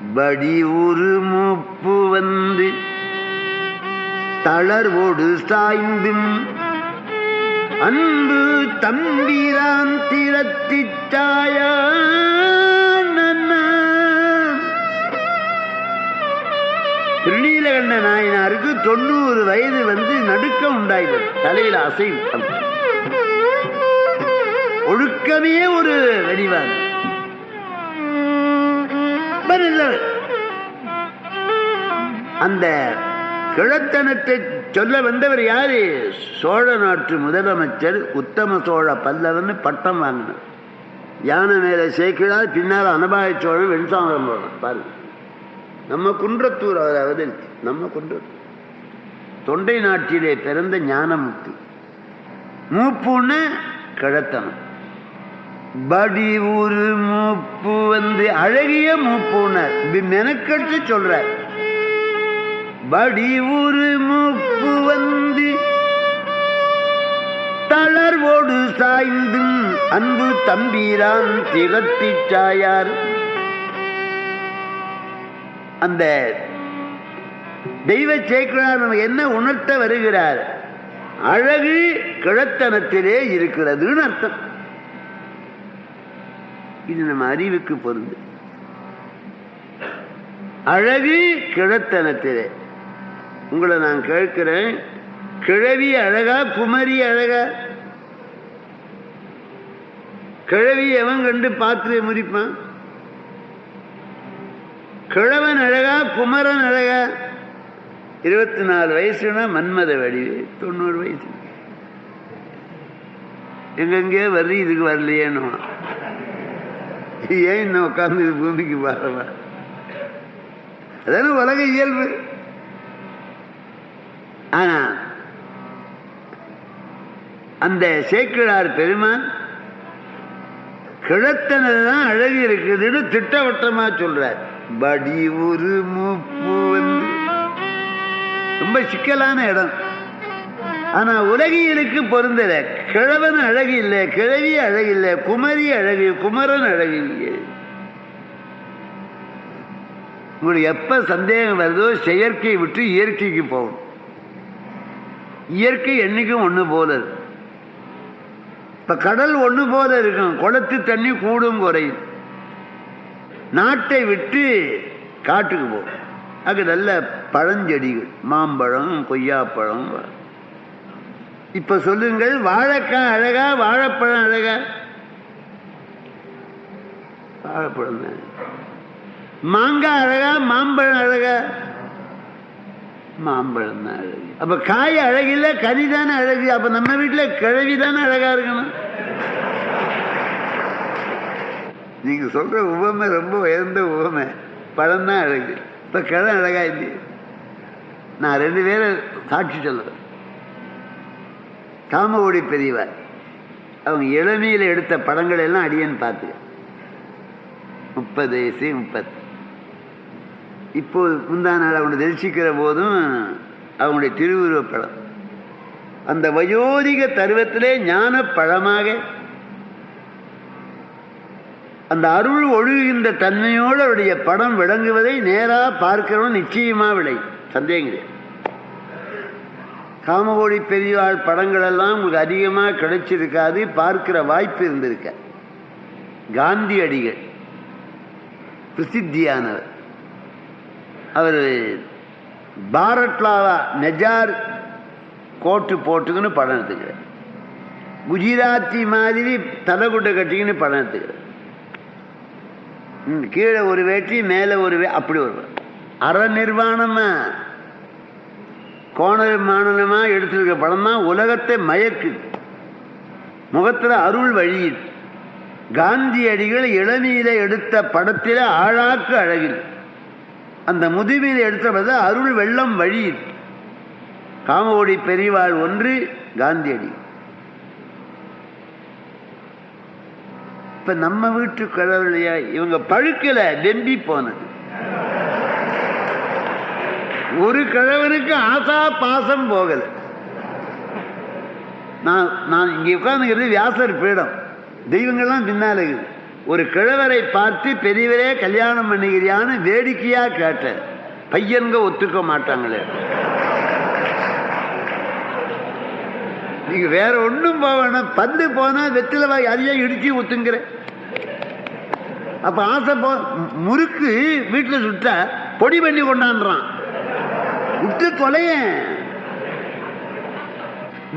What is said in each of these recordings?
வடி ஒரு மூப்பு வந்து தளர்வோடு சாய்ந்தும் அன்பு தம்பிரான் திறத்திட்டாயா திருநீலகண்ட நாயனாருக்கு தொண்ணூறு வயது வந்து நடுக்கம் உண்டாயிடுது தலையில் அசைவு ஒழுக்கமே ஒரு வடிவாங்க அந்த கிழத்தனத்தை சொல்ல வந்தவர் யாரு? சோழ நாட்டு முதலமைச்சர் உத்தம சோழ பல்லவன் பட்டம் வாங்கினார். யானை மேல சேர்க்கிறார் பின்னால் அனபாய சோழன் வெண்சாமரம் போடுறான் பாருங்க. நம்ம குன்றத்தூர் அவர் அவதரித்து நம்ம குன்றத்தூர். தொண்டை நாட்டிலே பிறந்த ஞானமுத்து மூப்புன்னு கிழத்தனம். படி ஒரு மூப்பு வந்து அழகிய மூப்புனர். மெனக்கட்டு சொல்ற. படி ஒரு மூப்பு வந்து தளர்வோடு சாய்ந்தும் அன்பு தம்பீரான் திகத்திச்சாயார் சாயார் அந்த தெய்வ சேக்கரார் நமக்கு என்ன உணர்த்த வருகிறார்? அழகு கிழத்தனத்திலே இருக்கிறதுன்னு அர்த்தம். இது நம்ம அறிவுக்கு பொருந்து. அழகு கிழத்தனத்திலே. உங்களை நான் கேட்கிறேன் கிழவி அழகா குமரி அழகா? கிழவி எவன் கண்டு பார்த்து முறிப்பான்? கிழவன் அழகா குமரன் அழகா? இருபத்தி நாலு வயசுனா மன்மத வடிவு தொண்ணூறு வயசு. எங்கெங்கே வர்றீ இதுக்கு வரலையேன்னு ஏன் இன்னும் உட்கார்ந்து இது பூமிக்கு பாருவா அதான உலக இயல்பு. ஆனா அந்த சேக்கிழார் பெருமான் கிழத்தனதுதான் அழகு இருக்குதுன்னு திட்டவட்டமா சொல்றார். படி ஒரு முப்பு வந்து ரொம்ப சிக்கலான இடம். ஆனா உலகியலுக்கு பொருந்தல. கிழவன் அழகு இல்லை கிழவி அழகு இல்லை குமரி அழகு குமரன் அழகு இல்லை உங்களுக்கு எப்ப சந்தேகம் வருதோ செயற்கை விட்டு இயற்கைக்கு போகும் இயற்கை என்னைக்கும் ஒண்ணு போல இப்ப கடல் ஒண்ணு போல இருக்கும் குளத்து தண்ணி கூடும் குறையும். நாட்டை விட்டு காட்டுக்கு போகும் அங்க நல்ல பழஞ்செடிகள் மாம்பழம் கொய்யாப்பழம் இப்ப சொல்லுங்கள் வாழைக்காய் அழகா வாழைப்பழம் அழகா? வாழைப்பழம் மாங்காய் அழகா மாம்பழம் அழகா? மாம்பழம் தான் அழகு. அப்ப காய் அழகில்ல கனி தானே அழகு. அப்ப நம்ம வீட்டுல கிழவி தானே அழகா இருக்கணும்? நீங்க சொல்ற உவமை ரொம்ப உயர்ந்த உவமை. பழம் தான் அழகு. இப்ப கிழ அழகா இல்லையே. நான் ரெண்டு பேரை சாட்சி சொல்லுறேன் ஒளி பெரியவர். அவங்க இளமையில எடுத்த படங்கள் எல்லாம் அடியன் பார்த்து. முப்பது வயசு முப்பது. இப்போ முந்தா நாள் அவங்க தரிசிக்கிற போதும் அவங்களுடைய திருவுருவ படம். அந்த வயோதிக தருவத்திலே ஞான பழமாக அந்த அருள் ஒழுகின்ற தன்மையோடு அவருடைய படம் விளங்குவதை நேராக பார்க்கிறோம் நிச்சயமாக விளை. சந்தேகம் கிடையாது காமகோடி பெரியவாள் படங்கள் எல்லாம் உங்களுக்கு அதிகமாக கிடைச்சிருக்காது பார்க்கிற வாய்ப்பு இருந்திருக்க. காந்தி அடிகள் பிரசித்தியானவர். அவர் பாரட்லாவா நெஜார் கோட்டு போட்டுக்குன்னு படம் எடுத்துக்கிறார். குஜராத்தி மாதிரி தலைகுட்டை கட்டிக்கின்னு படம் எடுத்துக்கிறார். ம், கீழே ஒரு வேட்டி மேலே ஒரு வே அப்படி ஒரு அற நிர்வாணமாக கோணல் மானமா எடுத்துருக்க படம் தான் உலகத்தை மயக்கு. முகத்துல அருள் வழியில் காந்தியடிகள் இளமையில எடுத்த படத்தில ஆழாக்கு அழகில். அந்த முதுமையில் எடுத்த படத்தில் அருள் வெள்ளம் வழியில் காமகோடி பெரியவாள் ஒன்று காந்தியடி இப்ப நம்ம வீட்டு கடவுளையா இவங்க பழுக்கல வெம்பி போனது. ஒரு கிழவனுக்கு ஆசா பாசம் போகல. நான் நான் இங்கே உட்கார்ந்துக்கிறது வியாசர் பீடம். தெய்வங்கள்லாம் பின்னால இருக்குது. ஒரு கிழவரை பார்த்து பெரியவரே கல்யாணம் பண்ணுகிறியான்னு வேடிக்கையா கேட்டேன். பையன்க ஒத்துக்க மாட்டாங்களே. நீங்க வேற ஒன்றும் போக பந்து போனா வெத்தில வாய் அதையே இடிச்சு ஊத்துங்கிற அப்ப ஆசை போ முறுக்கு வீட்டில் சுட்டா பொடி பண்ணி கொண்டாடுறான் விட்டு தொலைய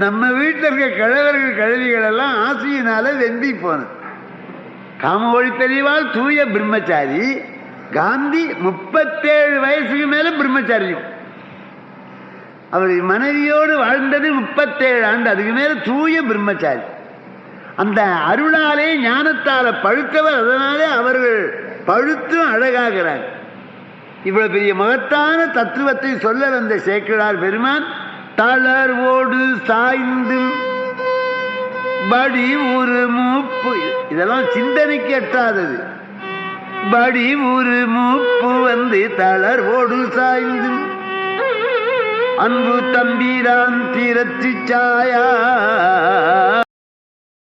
நம்ம வீட்டில் இருக்க கிழவர்கள் கழுவிகள் எல்லாம் ஆசையினால வெந்தி போனது. காமொழி தெளிவால் தூய பிரம்மச்சாரி காந்தி முப்பத்தேழு வயசுக்கு மேல பிரம்மச்சாரியும் அவர் மனைவியோடு வாழ்ந்தது முப்பத்தேழு ஆண்டு அதுக்கு மேல தூய பிரம்மச்சாரி. அந்த அருளாலே ஞானத்தால பழுத்தவர் அதனாலே அவர்கள் பழுத்தும் அழகாகிறார் இவ்வளவு பெரிய மகத்தான தத்துவத்தை சொல்ல வந்த சேக்கிழார் பெருமான் தளர்வோடு சாய்ந்தும் படி ஒரு மூப்பு இதெல்லாம் சிந்தனைக்கு எட்டாதது. படி ஒரு மூப்பு வந்து தளர்வோடு சாய்ந்தும் அன்பு தம்பிரான் திரத்தி சாயா.